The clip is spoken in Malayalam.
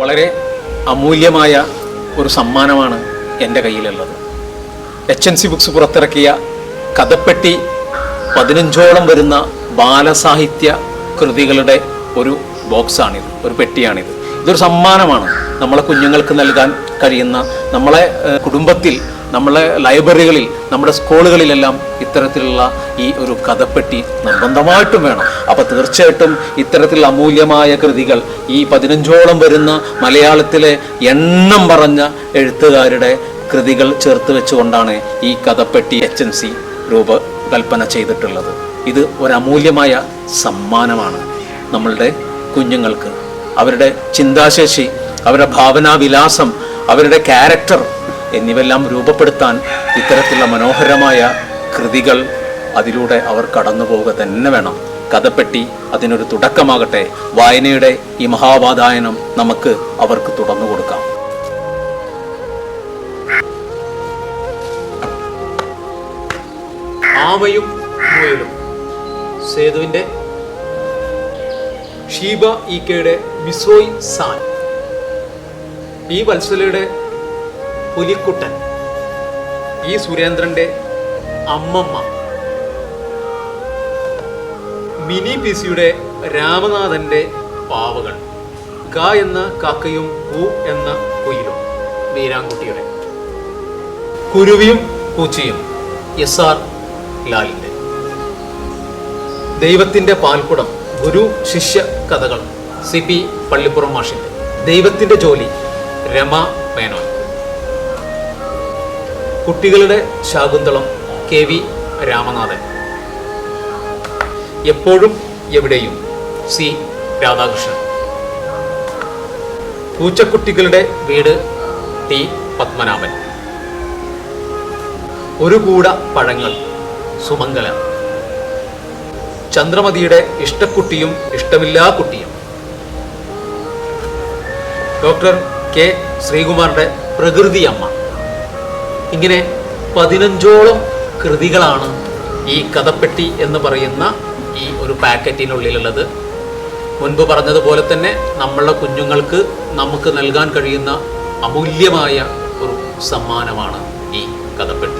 വളരെ അമൂല്യമായ ഒരു സമ്മാനമാണ് എന്റെ കയ്യിലുള്ളത്. എച്ച് എൻ സി ബുക്സ് പുറത്തിറക്കിയ കഥപ്പെട്ടി പതിനഞ്ചോളം വരുന്ന ബാലസാഹിത്യ കൃതികളുടെ ഒരു ബോക്സാണിത് ഒരു പെട്ടിയാണിത്. ഇതൊരു സമ്മാനമാണ് നമ്മളെ കുഞ്ഞുങ്ങൾക്ക് നൽകാൻ കഴിയുന്ന നമ്മളെ കുടുംബത്തിൽ നമ്മളെ ലൈബ്രറികളിൽ നമ്മുടെ സ്കൂളുകളിലെല്ലാം ഇത്തരത്തിലുള്ള ഈ ഒരു കഥപ്പെട്ടി നിർബന്ധമായിട്ടും വേണം. അപ്പോൾ തീർച്ചയായിട്ടും ഇത്തരത്തിലുള്ള അമൂല്യമായ കൃതികൾ ഈ പതിനഞ്ചോളം വരുന്ന മലയാളത്തിലെ എണ്ണം പറഞ്ഞ എഴുത്തുകാരുടെ കൃതികൾ ചേർത്ത് വെച്ചുകൊണ്ടാണ് ഈ കഥപ്പെട്ടി എച്ച് എൻ സി രൂപകൽപ്പന ചെയ്തിട്ടുള്ളത്. ഇത് ഒരു അമൂല്യമായ സമ്മാനമാണ് നമ്മളുടെ കുഞ്ഞുങ്ങൾക്ക്. അവരുടെ ചിന്താശേഷി അവരുടെ ഭാവനാവിലാസം അവരുടെ ക്യാരക്ടർ എന്നിവയെല്ലാം രൂപപ്പെടുത്താൻ ഇത്തരത്തിലുള്ള മനോഹരമായ കൃതികൾ അതിലൂടെ അവർ കടന്നു പോവുക തന്നെ വേണം. കഥപ്പെട്ടി അതിനൊരു തുടക്കമാകട്ടെ. വായനയുടെ ഈ മഹാവാതായനം നമുക്ക് അവർക്ക് തുറന്നു കൊടുക്കാം. ആമയും മുയലും. സേതുവിന്റെ ഷീബ ഇ കെയുടെ മിസോയ് സാൻ. പി വത്സലയുടെ പുലിക്കുട്ടൻ. ഈ സുരേന്ദ്രന്റെ അമ്മമ്മ. മിനി പിസിയുടെ രാമനാഥന്റെ പാവകൾ. ക എന്ന കാക്കയും പൂ എന്ന കുയിലും. വീരാൻകുട്ടിയുടെ കുരുവിയും പൂച്ചയും. എസ് ആർ ലാലിന്റെ. ദൈവത്തിന്റെ പാൽക്കുടം ഗുരു ശിഷ്യ കഥകൾ സി പി പള്ളിപ്പുറം മാഷിന്റെ. ദൈവത്തിന്റെ ജോലി രമ മേനോൻ. കുട്ടികളുടെ ശാകുന്തളം കെ വി രാമനാഥൻ. എപ്പോഴും എവിടെയും സി രാധാകൃഷ്ണൻ. പൂച്ചക്കുട്ടികളുടെ വീട് ടി പത്മനാഭൻ. ഒരു കൂട പഴങ്ങൾ സുമംഗല. ചന്ദ്രമതിയുടെ ഇഷ്ടക്കുട്ടിയും ഇഷ്ടമില്ലാ കുട്ടിയും. ഡോക്ടർ കെ ശ്രീകുമാറിന്റെ പ്രകൃതി അമ്മ ഇങ്ങനെ പതിനഞ്ചോളം കൃതികളാണ് ഈ കഥപ്പെട്ടി എന്ന് പറയുന്ന ഈ ഒരു പാക്കറ്റിനുള്ളിലുള്ളത്. മുൻപ് പറഞ്ഞതുപോലെ തന്നെ നമ്മളുടെ കുഞ്ഞുങ്ങൾക്ക് നമുക്ക് നൽകാൻ കഴിയുന്ന അമൂല്യമായ ഒരു സമ്മാനമാണ് ഈ കഥപ്പെട്ടി.